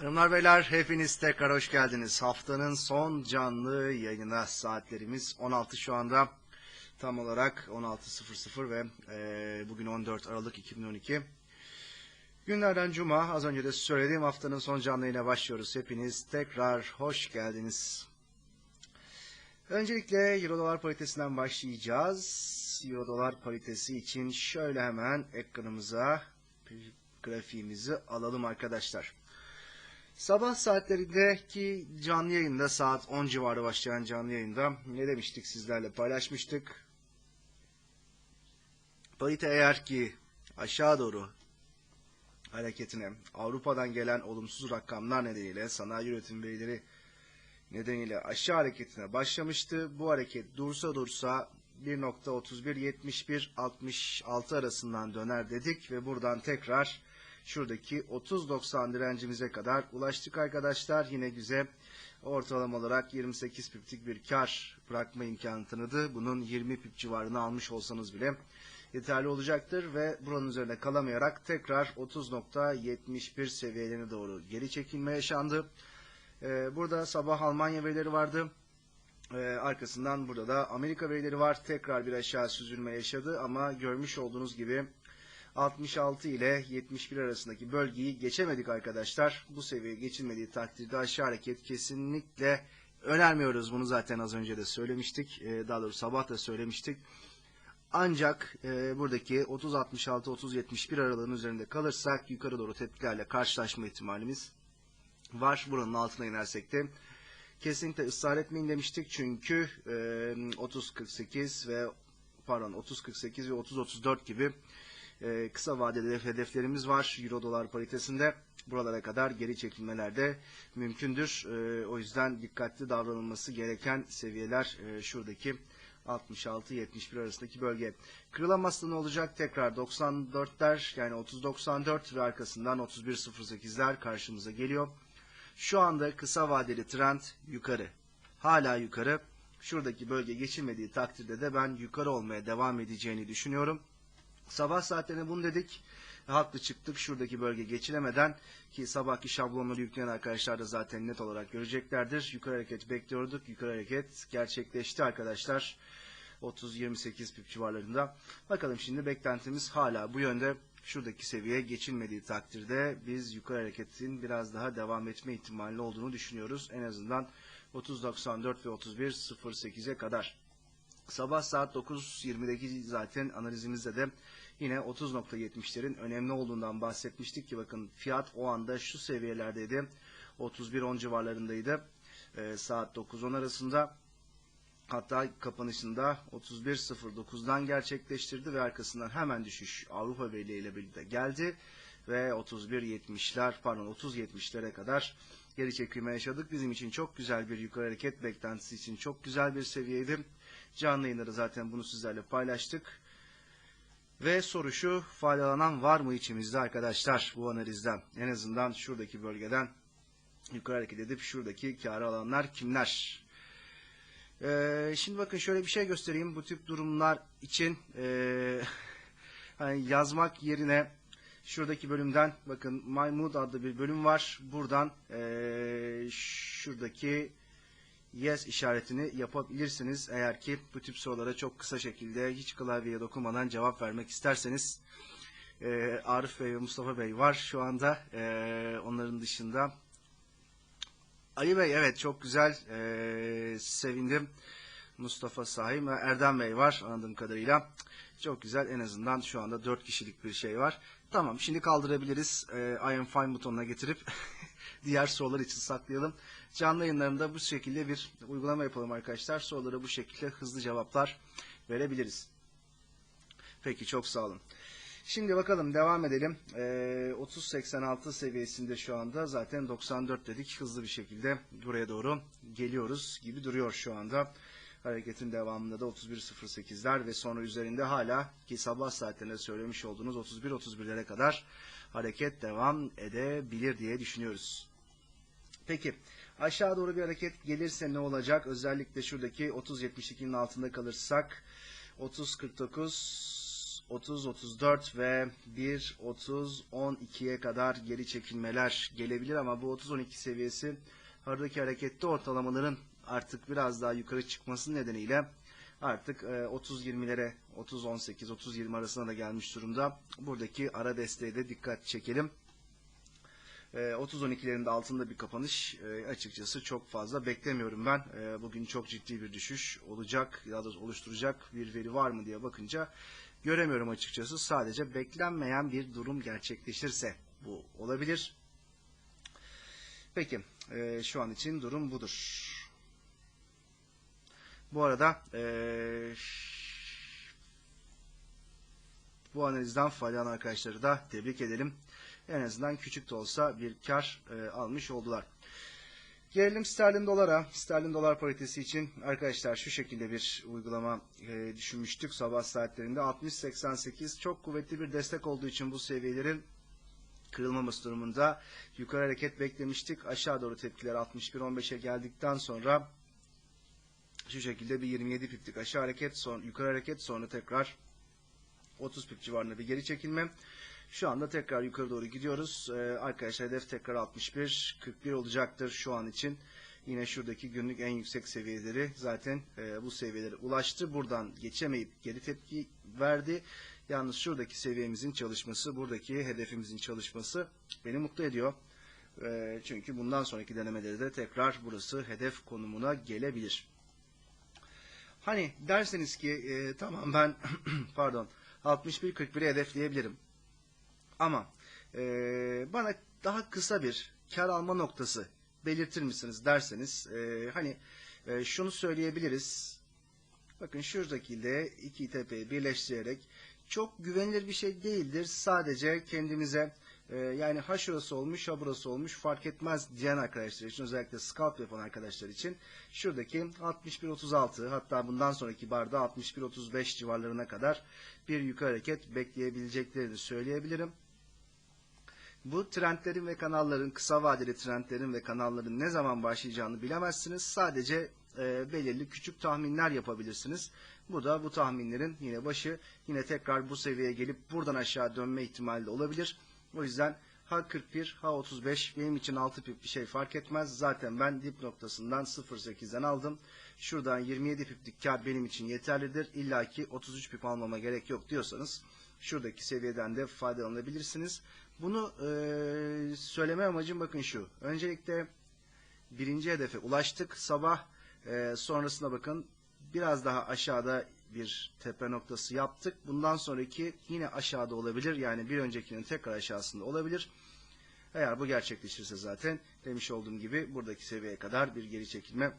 Hanımlar beyler hepiniz tekrar hoş geldiniz. Haftanın son canlı yayına saatlerimiz 16 şu anda. Tam olarak 16.00 ve e, bugün 14 Aralık 2012. Günlerden cuma az önce de söylediğim haftanın son canlı yayına başlıyoruz. Hepiniz tekrar hoş geldiniz. Öncelikle Euro dolar paritesinden başlayacağız. Euro dolar paritesi için şöyle hemen ekranımıza grafiğimizi alalım arkadaşlar. Sabah saatlerindeki canlı yayında saat 10 civarı başlayan canlı yayında ne demiştik sizlerle paylaşmıştık. Parite eğer ki aşağı doğru hareketine Avrupa'dan gelen olumsuz rakamlar nedeniyle sanayi üretim verileri nedeniyle aşağı hareketine başlamıştı. Bu hareket dursa dursa 1.31-71-66 arasından döner dedik ve buradan tekrar şuradaki 30.90 direncimize kadar ulaştık arkadaşlar. Yine güzel ortalama olarak 28 piplik bir kar bırakma imkanı tanıdı. Bunun 20 pip civarını almış olsanız bile yeterli olacaktır ve buranın üzerine kalamayarak tekrar 30.71 seviyelerine doğru geri çekilme yaşandı. Ee, burada sabah Almanya verileri vardı. Ee, arkasından burada da Amerika verileri var. Tekrar bir aşağı süzülme yaşadı ama görmüş olduğunuz gibi 66 ile 71 arasındaki bölgeyi geçemedik arkadaşlar. Bu seviye geçilmediği takdirde aşağı hareket kesinlikle önermiyoruz. Bunu zaten az önce de söylemiştik. Ee, daha doğrusu sabah da söylemiştik. Ancak e, buradaki 30-66-30-71 aralığının üzerinde kalırsak yukarı doğru tepkilerle karşılaşma ihtimalimiz var. Buranın altına inersek de kesinlikle ısrar etmeyin demiştik. Çünkü e, 30-48 ve pardon 30-48 ve 30-34 gibi e, kısa vadeli hedeflerimiz var Euro dolar paritesinde. Buralara kadar geri çekilmeler de mümkündür. E, o yüzden dikkatli davranılması gereken seviyeler e, şuradaki 66-71 arasındaki bölge. Kırılamazsa ne olacak? Tekrar 94'ler yani 30-94 ve arkasından 31-08'ler karşımıza geliyor. Şu anda kısa vadeli trend yukarı. Hala yukarı. Şuradaki bölge geçilmediği takdirde de ben yukarı olmaya devam edeceğini düşünüyorum. Sabah saatlerine bunu dedik. Haklı çıktık şuradaki bölge geçilemeden ki sabahki şablonları yükleyen arkadaşlar da zaten net olarak göreceklerdir. Yukarı hareket bekliyorduk. Yukarı hareket gerçekleşti arkadaşlar. 30-28 pip civarlarında. Bakalım şimdi beklentimiz hala bu yönde. Şuradaki seviye geçilmediği takdirde biz yukarı hareketin biraz daha devam etme ihtimali olduğunu düşünüyoruz. En azından 30.94 ve 31.08'e kadar. Sabah saat 9.20'deki zaten analizimizde de yine 30.70'lerin önemli olduğundan bahsetmiştik ki bakın fiyat o anda şu seviyelerdeydi. 31.10 civarlarındaydı. E, saat 9-10 arasında hatta kapanışında 31.09'dan gerçekleştirdi ve arkasından hemen düşüş Avrupa Birliği ile birlikte geldi ve 31.70'ler pardon 30.70'lere kadar geri çekilme yaşadık. Bizim için çok güzel bir yukarı hareket beklentisi için çok güzel bir seviyeydi. Canlı yayınları zaten bunu sizlerle paylaştık. Ve soru şu, faydalanan var mı içimizde arkadaşlar bu analizden? En azından şuradaki bölgeden yukarı hareket edip şuradaki karı alanlar kimler? Ee, şimdi bakın şöyle bir şey göstereyim. Bu tip durumlar için e, hani yazmak yerine şuradaki bölümden bakın My Mood adlı bir bölüm var. Buradan e, şuradaki yes işaretini yapabilirsiniz. Eğer ki bu tip sorulara çok kısa şekilde hiç klavyeye dokunmadan cevap vermek isterseniz. E, Arif Bey ve Mustafa Bey var şu anda. E, onların dışında Ali Bey evet çok güzel. E, sevindim. Mustafa Sahim ve Erdem Bey var anladığım kadarıyla. Çok güzel en azından şu anda 4 kişilik bir şey var. Tamam şimdi kaldırabiliriz. E, I am fine butonuna getirip diğer sorular için saklayalım. Canlı yayınlarında bu şekilde bir uygulama yapalım arkadaşlar. Sorulara bu şekilde hızlı cevaplar verebiliriz. Peki çok sağ olun. Şimdi bakalım devam edelim. Ee, 30.86 seviyesinde şu anda zaten 94 dedik. Hızlı bir şekilde buraya doğru geliyoruz gibi duruyor şu anda. Hareketin devamında da 31.08'ler ve sonra üzerinde hala ki sabah saatlerinde söylemiş olduğunuz 31-31'lere kadar hareket devam edebilir diye düşünüyoruz. Peki aşağı doğru bir hareket gelirse ne olacak? Özellikle şuradaki 30.72'nin altında kalırsak 30.49 30-34 ve 1-30-12'ye kadar geri çekilmeler gelebilir ama bu 30-12 seviyesi haradaki hareketli ortalamaların artık biraz daha yukarı çıkması nedeniyle artık e, 30-20'lere 30-18 30-20 arasına da gelmiş durumda. Buradaki ara desteğe de dikkat çekelim. E, 30-12'lerin de altında bir kapanış e, açıkçası çok fazla beklemiyorum ben. E, bugün çok ciddi bir düşüş olacak ya da oluşturacak bir veri var mı diye bakınca göremiyorum açıkçası. Sadece beklenmeyen bir durum gerçekleşirse bu olabilir. Peki e, şu an için durum budur. Bu arada e, bu analizden faydalanan arkadaşları da tebrik edelim. En azından küçük de olsa bir kar e, almış oldular. Gelelim sterlin dolara. Sterlin dolar paritesi için arkadaşlar şu şekilde bir uygulama e, düşünmüştük sabah saatlerinde. 60.88 çok kuvvetli bir destek olduğu için bu seviyelerin kırılmaması durumunda yukarı hareket beklemiştik. Aşağı doğru tepkiler 61.15'e geldikten sonra şu şekilde bir 27 piplik aşağı hareket sonra yukarı hareket sonra tekrar 30 pip civarında bir geri çekilme. Şu anda tekrar yukarı doğru gidiyoruz. Ee, arkadaşlar hedef tekrar 61 41 olacaktır şu an için. Yine şuradaki günlük en yüksek seviyeleri zaten e, bu seviyelere ulaştı. Buradan geçemeyip geri tepki verdi. Yalnız şuradaki seviyemizin çalışması, buradaki hedefimizin çalışması beni mutlu ediyor. E, çünkü bundan sonraki denemeleri de tekrar burası hedef konumuna gelebilir. Hani derseniz ki e, tamam ben pardon 61-41'i hedefleyebilirim. Ama e, bana daha kısa bir kar alma noktası belirtir misiniz derseniz e, hani e, şunu söyleyebiliriz. Bakın şuradaki de iki tepeyi birleştirerek çok güvenilir bir şey değildir. Sadece kendimize e, yani ha şurası olmuş ha burası olmuş fark etmez diyen arkadaşlar için özellikle scalp yapan arkadaşlar için şuradaki 61.36 hatta bundan sonraki barda 61.35 civarlarına kadar bir yukarı hareket bekleyebileceklerini söyleyebilirim. Bu trendlerin ve kanalların, kısa vadeli trendlerin ve kanalların ne zaman başlayacağını bilemezsiniz. Sadece e, belirli küçük tahminler yapabilirsiniz. Bu da bu tahminlerin yine başı yine tekrar bu seviyeye gelip buradan aşağı dönme ihtimali de olabilir. O yüzden ha 41 ha 35 benim için 6 pip bir şey fark etmez. Zaten ben dip noktasından 0.8'den aldım. Şuradan 27 piplik kar benim için yeterlidir. İlla ki 33 pip almama gerek yok diyorsanız şuradaki seviyeden de faydalanabilirsiniz. Bunu e, söyleme amacım bakın şu. Öncelikle birinci hedefe ulaştık. Sabah e, sonrasında bakın biraz daha aşağıda bir tepe noktası yaptık. Bundan sonraki yine aşağıda olabilir. Yani bir öncekinin tekrar aşağısında olabilir. Eğer bu gerçekleşirse zaten demiş olduğum gibi buradaki seviyeye kadar bir geri çekilme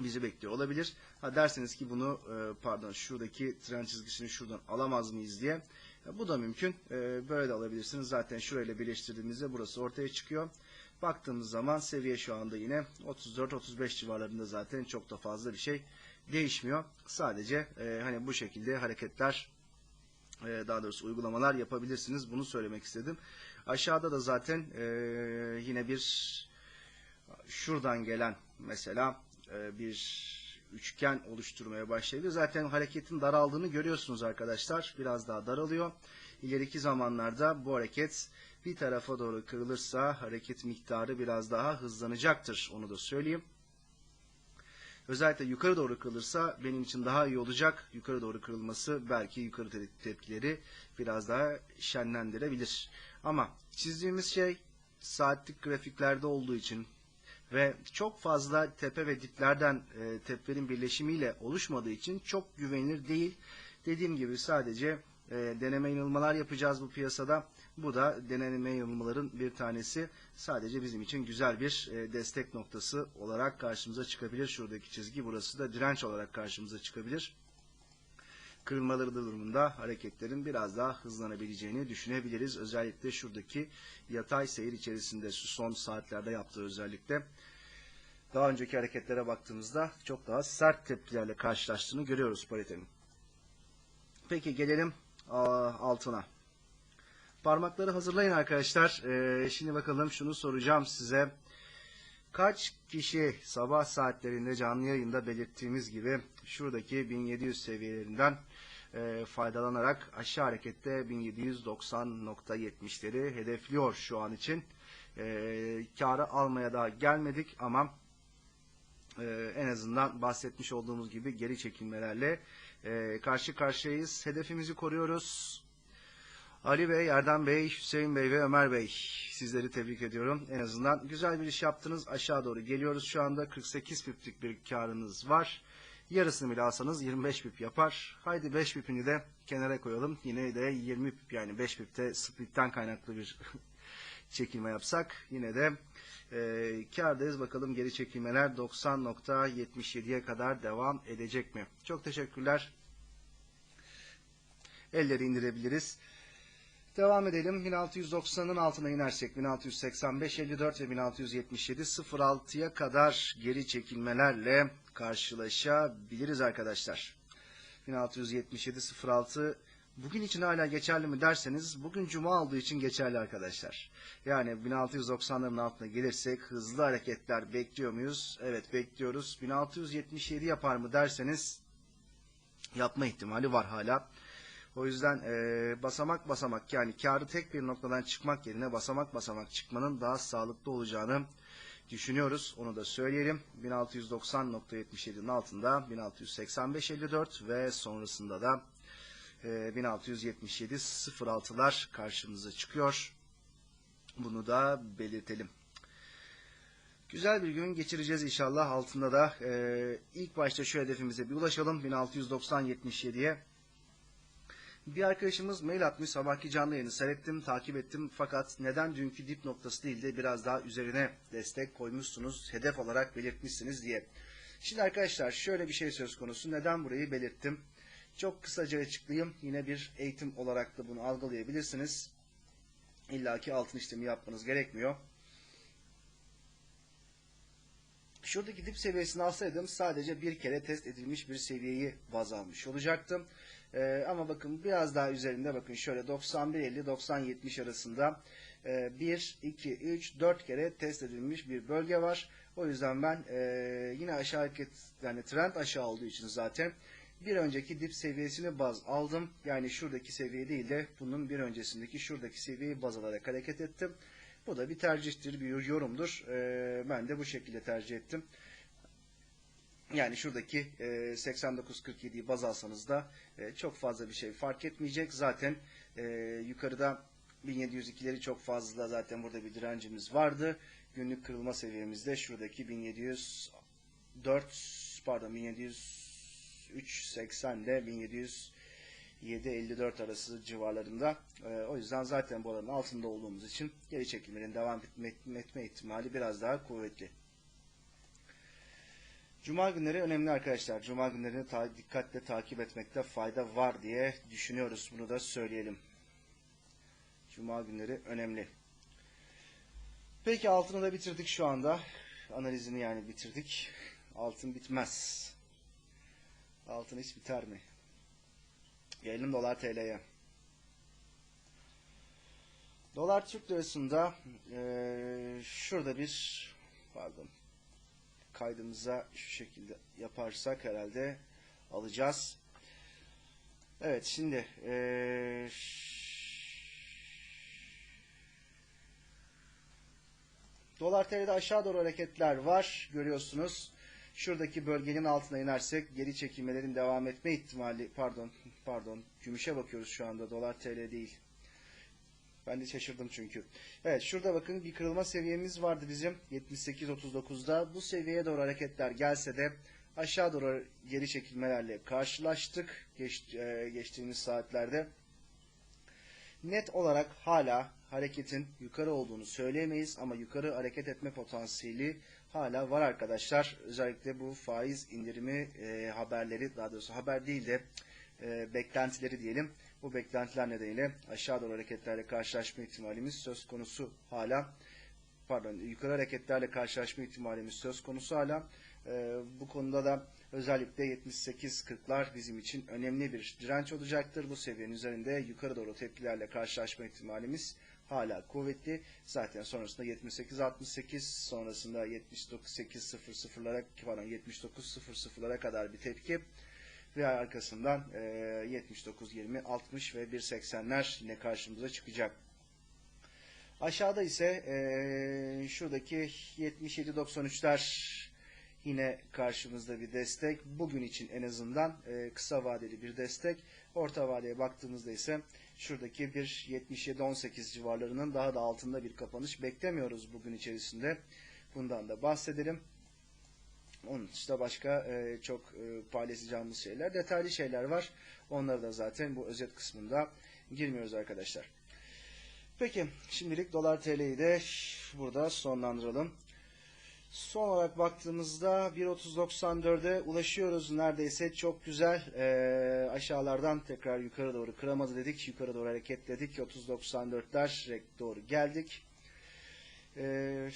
bizi bekliyor olabilir. Ha derseniz ki bunu e, pardon şuradaki tren çizgisini şuradan alamaz mıyız diye. E, bu da mümkün. E, böyle de alabilirsiniz. Zaten şurayla birleştirdiğimizde burası ortaya çıkıyor. Baktığımız zaman seviye şu anda yine 34-35 civarlarında zaten çok da fazla bir şey değişmiyor. Sadece e, hani bu şekilde hareketler daha doğrusu uygulamalar yapabilirsiniz. Bunu söylemek istedim. Aşağıda da zaten yine bir şuradan gelen mesela bir üçgen oluşturmaya başladı. Zaten hareketin daraldığını görüyorsunuz arkadaşlar. Biraz daha daralıyor. İleriki zamanlarda bu hareket bir tarafa doğru kırılırsa hareket miktarı biraz daha hızlanacaktır. Onu da söyleyeyim. Özellikle yukarı doğru kırılırsa benim için daha iyi olacak. Yukarı doğru kırılması belki yukarı tepkileri biraz daha şenlendirebilir. Ama çizdiğimiz şey saatlik grafiklerde olduğu için ve çok fazla tepe ve diplerden e, tepelerin birleşimiyle oluşmadığı için çok güvenilir değil. Dediğim gibi sadece e, deneme yanılmalar yapacağız bu piyasada. Bu da deneme yanılmaların bir tanesi. Sadece bizim için güzel bir e, destek noktası olarak karşımıza çıkabilir. Şuradaki çizgi burası da direnç olarak karşımıza çıkabilir. Kırılmaları durumunda hareketlerin biraz daha hızlanabileceğini düşünebiliriz. Özellikle şuradaki yatay seyir içerisinde şu son saatlerde yaptığı özellikle daha önceki hareketlere baktığımızda çok daha sert tepkilerle karşılaştığını görüyoruz paritenin. Peki gelelim altına. Parmakları hazırlayın arkadaşlar. Ee, şimdi bakalım şunu soracağım size. Kaç kişi sabah saatlerinde canlı yayında belirttiğimiz gibi şuradaki 1700 seviyelerinden e, faydalanarak aşağı harekette 1790.70'leri hedefliyor şu an için. E, karı almaya daha gelmedik ama e, en azından bahsetmiş olduğumuz gibi geri çekilmelerle e, karşı karşıyayız. Hedefimizi koruyoruz. Ali Bey, Erdem Bey, Hüseyin Bey ve Ömer Bey sizleri tebrik ediyorum. En azından güzel bir iş yaptınız. Aşağı doğru geliyoruz şu anda. 48 piplik bir karınız var. Yarısını bile alsanız 25 pip yapar. Haydi 5 pipini de kenara koyalım. Yine de 20 pip yani 5 pipte splitten kaynaklı bir çekilme yapsak yine de e, kardayız. Bakalım geri çekilmeler 90.77'ye kadar devam edecek mi? Çok teşekkürler. Elleri indirebiliriz. Devam edelim. 1690'ın altına inersek 1685, 54 ve 1677 06'ya kadar geri çekilmelerle karşılaşabiliriz arkadaşlar. 1677 06 bugün için hala geçerli mi derseniz bugün cuma olduğu için geçerli arkadaşlar. Yani 1690'ların altına gelirsek hızlı hareketler bekliyor muyuz? Evet bekliyoruz. 1677 yapar mı derseniz yapma ihtimali var hala. O yüzden e, basamak basamak yani karı tek bir noktadan çıkmak yerine basamak basamak çıkmanın daha sağlıklı olacağını düşünüyoruz. Onu da söyleyelim. 1690.77'nin altında 1685.54 ve sonrasında da e, 1677.06'lar karşımıza çıkıyor. Bunu da belirtelim. Güzel bir gün geçireceğiz inşallah. Altında da e, ilk başta şu hedefimize bir ulaşalım. 1690.77'ye. Bir arkadaşımız mail atmış sabahki canlı yayını seyrettim, takip ettim fakat neden dünkü dip noktası değil de biraz daha üzerine destek koymuşsunuz, hedef olarak belirtmişsiniz diye. Şimdi arkadaşlar şöyle bir şey söz konusu. Neden burayı belirttim? Çok kısaca açıklayayım. Yine bir eğitim olarak da bunu algılayabilirsiniz. İlla ki altın işlemi yapmanız gerekmiyor. Şuradaki dip seviyesini alsaydım sadece bir kere test edilmiş bir seviyeyi baz almış olacaktım. Ee, ama bakın biraz daha üzerinde bakın şöyle 91.50-90.70 arasında e, 1, 2, 3, 4 kere test edilmiş bir bölge var. O yüzden ben e, yine aşağı hareket yani trend aşağı olduğu için zaten bir önceki dip seviyesini baz aldım. Yani şuradaki seviye değil de bunun bir öncesindeki şuradaki seviyeyi baz alarak hareket ettim. Bu da bir tercihtir, bir yorumdur. E, ben de bu şekilde tercih ettim. Yani şuradaki e, 89.47'yi baz alsanız da e, çok fazla bir şey fark etmeyecek. Zaten e, yukarıda 1702'leri çok fazla zaten burada bir direncimiz vardı. Günlük kırılma seviyemizde şuradaki 1704 pardon 1703 80 ile 1707 54 arası civarlarında. E, o yüzden zaten bu alanın altında olduğumuz için geri çekilmenin devam etme, etme ihtimali biraz daha kuvvetli. Cuma günleri önemli arkadaşlar. Cuma günlerini ta dikkatle takip etmekte fayda var diye düşünüyoruz. Bunu da söyleyelim. Cuma günleri önemli. Peki altını da bitirdik şu anda. Analizini yani bitirdik. Altın bitmez. Altın hiç biter mi? Gelelim dolar TL'ye. Dolar Türk lirasında e, şurada bir pardon kaydımıza şu şekilde yaparsak herhalde alacağız. Evet şimdi ee, Dolar TL'de aşağı doğru hareketler var. Görüyorsunuz. Şuradaki bölgenin altına inersek geri çekilmelerin devam etme ihtimali pardon pardon gümüşe bakıyoruz şu anda dolar TL değil. Ben de şaşırdım çünkü. Evet şurada bakın bir kırılma seviyemiz vardı bizim 78.39'da. Bu seviyeye doğru hareketler gelse de aşağı doğru geri çekilmelerle karşılaştık geç, e, geçtiğimiz saatlerde. Net olarak hala hareketin yukarı olduğunu söyleyemeyiz ama yukarı hareket etme potansiyeli hala var arkadaşlar. Özellikle bu faiz indirimi e, haberleri daha doğrusu haber değil de e, beklentileri diyelim bu beklentiler nedeniyle aşağı doğru hareketlerle karşılaşma ihtimalimiz söz konusu hala. Pardon, yukarı hareketlerle karşılaşma ihtimalimiz söz konusu hala. Ee, bu konuda da özellikle 78-40'lar bizim için önemli bir direnç olacaktır. Bu seviyenin üzerinde yukarı doğru tepkilerle karşılaşma ihtimalimiz hala kuvvetli. Zaten sonrasında 78-68 sonrasında 79-8-0-0'lara pardon 79-0-0'lara kadar bir tepki ve arkasından e, 79, 20, 60 ve 1.80'ler yine karşımıza çıkacak. Aşağıda ise e, şuradaki 77.93'ler yine karşımızda bir destek. Bugün için en azından e, kısa vadeli bir destek. Orta vadeye baktığımızda ise şuradaki bir 77-18 civarlarının daha da altında bir kapanış beklemiyoruz bugün içerisinde. Bundan da bahsedelim. Onun dışında başka e, çok e, paylaşacağımız şeyler, detaylı şeyler var. Onları da zaten bu özet kısmında girmiyoruz arkadaşlar. Peki şimdilik dolar TL'yi de burada sonlandıralım. Son olarak baktığımızda 1.3094'e ulaşıyoruz. Neredeyse çok güzel. Ee, aşağılardan tekrar yukarı doğru kıramadı dedik. Yukarı doğru hareketledik. 30.94'ler doğru geldik. Ee,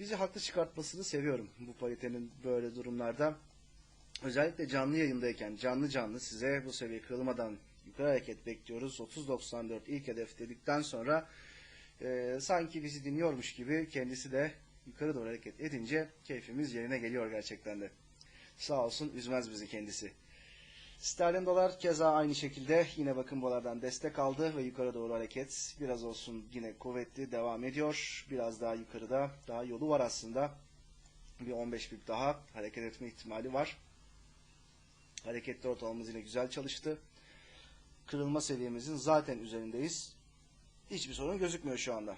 bizi haklı çıkartmasını seviyorum bu paritenin böyle durumlarda. Özellikle canlı yayındayken canlı canlı size bu seviye kırılmadan yukarı hareket bekliyoruz. 30.94 ilk hedef dedikten sonra e, sanki bizi dinliyormuş gibi kendisi de yukarı doğru hareket edince keyfimiz yerine geliyor gerçekten de. Sağ olsun üzmez bizi kendisi. Sterlin dolar keza aynı şekilde yine bakın buralardan destek aldı ve yukarı doğru hareket biraz olsun yine kuvvetli devam ediyor. Biraz daha yukarıda daha yolu var aslında. Bir 15 pip daha hareket etme ihtimali var. Hareketli ortalamamız yine güzel çalıştı. Kırılma seviyemizin zaten üzerindeyiz. Hiçbir sorun gözükmüyor şu anda.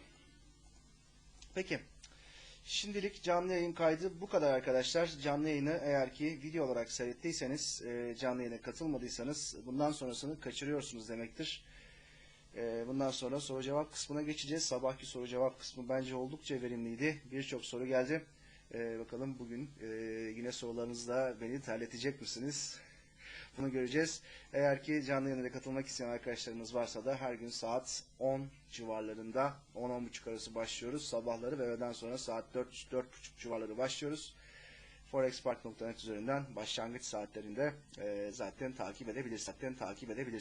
Peki. Şimdilik canlı yayın kaydı bu kadar arkadaşlar. Canlı yayını eğer ki video olarak seyrettiyseniz, e, canlı yayına katılmadıysanız bundan sonrasını kaçırıyorsunuz demektir. E, bundan sonra soru cevap kısmına geçeceğiz. Sabahki soru cevap kısmı bence oldukça verimliydi. Birçok soru geldi. E, bakalım bugün yine sorularınızla beni terletecek misiniz? Bunu göreceğiz. Eğer ki canlı yayına katılmak isteyen arkadaşlarımız varsa da her gün saat 10 civarlarında 10-10.30 arası başlıyoruz. Sabahları ve öğleden sonra saat 4-4.30 civarları başlıyoruz. Forexpark.net üzerinden başlangıç saatlerinde e, zaten takip edebilirsiniz. Zaten takip edebilirsiniz.